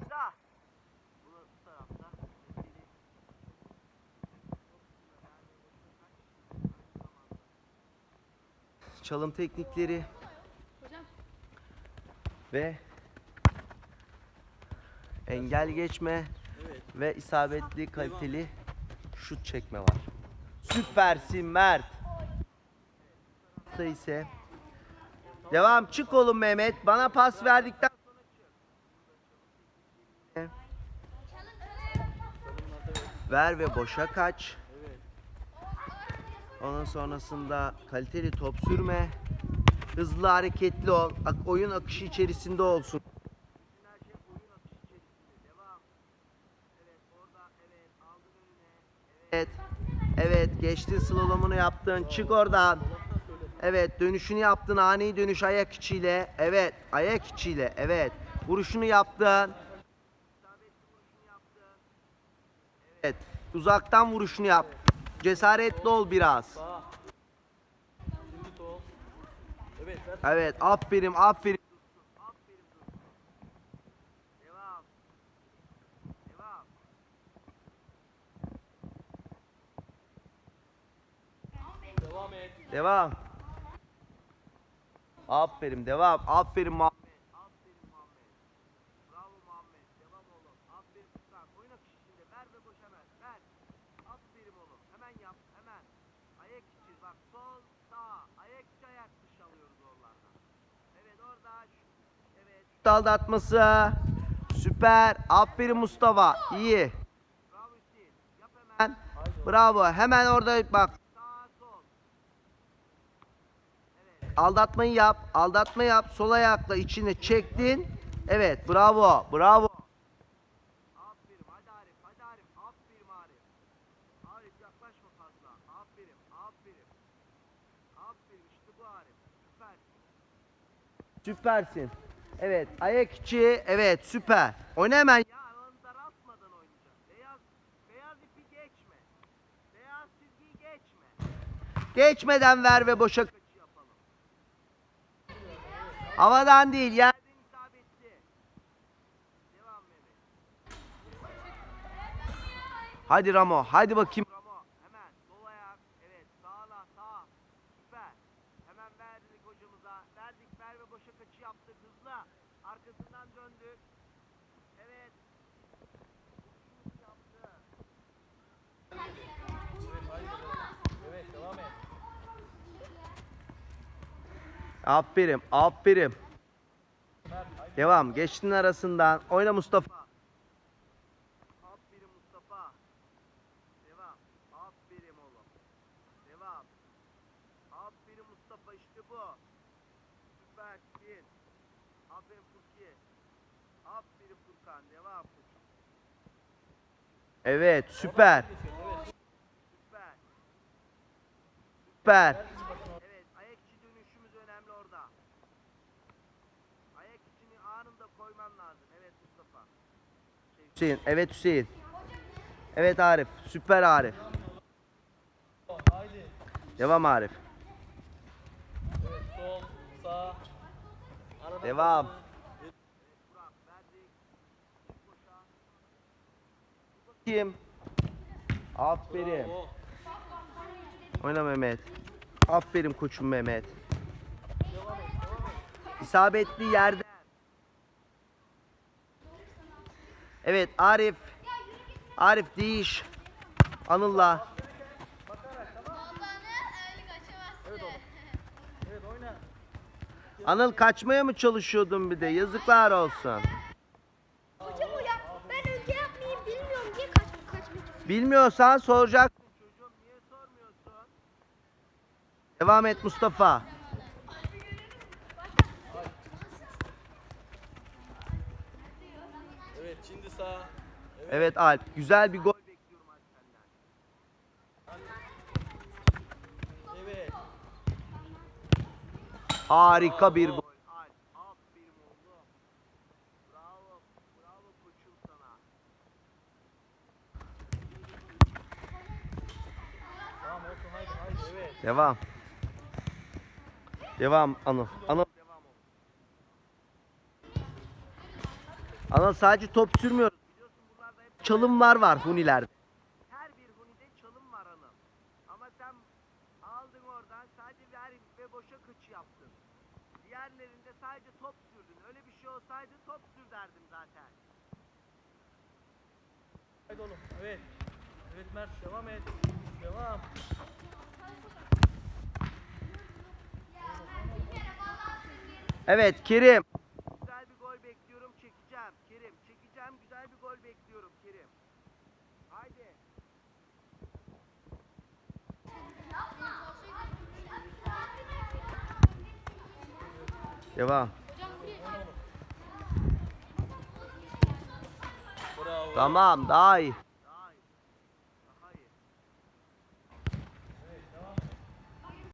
Başla. Bu bu tarafta. Çalım teknikleri Hocam. ve engel geçme Evet. ve isabetli kaliteli şut çekme var. Süpersin Mert. Da ise devam çık oğlum Mehmet. Bana pas verdikten sonra çık. Ver ve boşa kaç. Ondan sonrasında kaliteli top sürme. Hızlı hareketli ol. Oyun akışı içerisinde olsun. Evet. Evet geçtin slalomunu yaptın. Çık oradan. Evet dönüşünü yaptın. Ani dönüş ayak içiyle. Evet ayak içiyle. Evet. Vuruşunu yaptın. Evet. Uzaktan vuruşunu yap. Cesaretli ol biraz. Evet. Aferin aferin. Devam. Et. Aferin devam. Aferin Muhammed. Bravo Muhammed. Devam oğlum. Aferin Furkan. Oyun akışı içinde. Ver ve boşa ver. Ver. Aferin oğlum. Hemen yap. Hemen. Ayak içi. Bak sol sağ. Ayak içi ayak dışı alıyoruz oralardan. Evet orada. Evet. Şut aldatması. Süper. Aferin Mustafa. İyi. Bravo Hüseyin. Yap hemen. Bravo. Hemen orada bak. Sağ sol. Evet. Aldatmayı yap. Aldatma yap. Sol ayakla içine çektin. Evet. Bravo. Bravo. Aferin. Hadi Arif. Hadi Arif. Aferin Arif. Arif yaklaşma fazla. Aferin. Aferin. Aferin. İşte bu Arif. Süpersin. Evet. Ayak içi. Evet. Süper. Oyna hemen. Ya onu daraltmadan oynayacağız. Beyaz, beyaz ipi geçme. Beyaz çizgiyi geçme. Geçmeden ver ve boşa kaçı yapalım. Havadan değil, Mehmet. Hadi Ramo, hadi bakayım. Ramo, hemen sol ayak, evet sağla, sağ, süper. Hemen verdik hocamıza, verdik ver ve boşa kaçı yaptık hızlı. Arkasından döndük. Evet. Evet. Devam et. Aferin, aferin. Devam, geçtin arasından. Oyna Mustafa. Aferin Mustafa. Devam. Aferin oğlum. Devam. Aferin Mustafa işte bu. Süpersin. Aferin Furki. Furkan. Devam. Evet, süper. Süper. Süper. Evet, ayak içi dönüşümüz önemli orada. Ayak içini anında koyman lazım. Evet Mustafa. Hüseyin, evet Hüseyin. Evet Arif, süper Arif. Devam Arif. Evet. Sol. Sağ. Arada Devam. Kim? Aferin. Oyna Mehmet. Aferin koçum Mehmet. İsabetli yerden. Evet Arif. Arif değiş. Anıl'la. Anıl kaçmaya mı çalışıyordun bir de? Yazıklar olsun. Bilmiyorsan soracaksın. Çocuğum niye sormuyorsun? Devam et Mustafa. Evet. Şimdi sağ. Evet. Evet Alp. Güzel bir gol bekliyorum Alp senden. Evet. Harika bir gol. Alp. Aferin oğlum. Bravo. Bravo koçum sana. Tamam olsun haydi haydi. Evet. Devam. Devam Anıl. Anıl. Devam. Ama sadece top sürmüyoruz. Biliyorsun buralarda hep çalımlar var hunilerde. Her bir hunide çalım var hanım. Ama sen aldın oradan sadece ver ve boşa kıç yaptın. Diğerlerinde sadece top sürdün. Öyle bir şey olsaydı top sür derdim zaten. Haydi oğlum. Evet. Evet Mert devam et. Devam. Evet Kerim. Güzel bir gol bekliyorum çekeceğim. Kerim çekeceğim güzel bir gol bekliyorum Kerim. Haydi. Devam. Tamam daha iyi.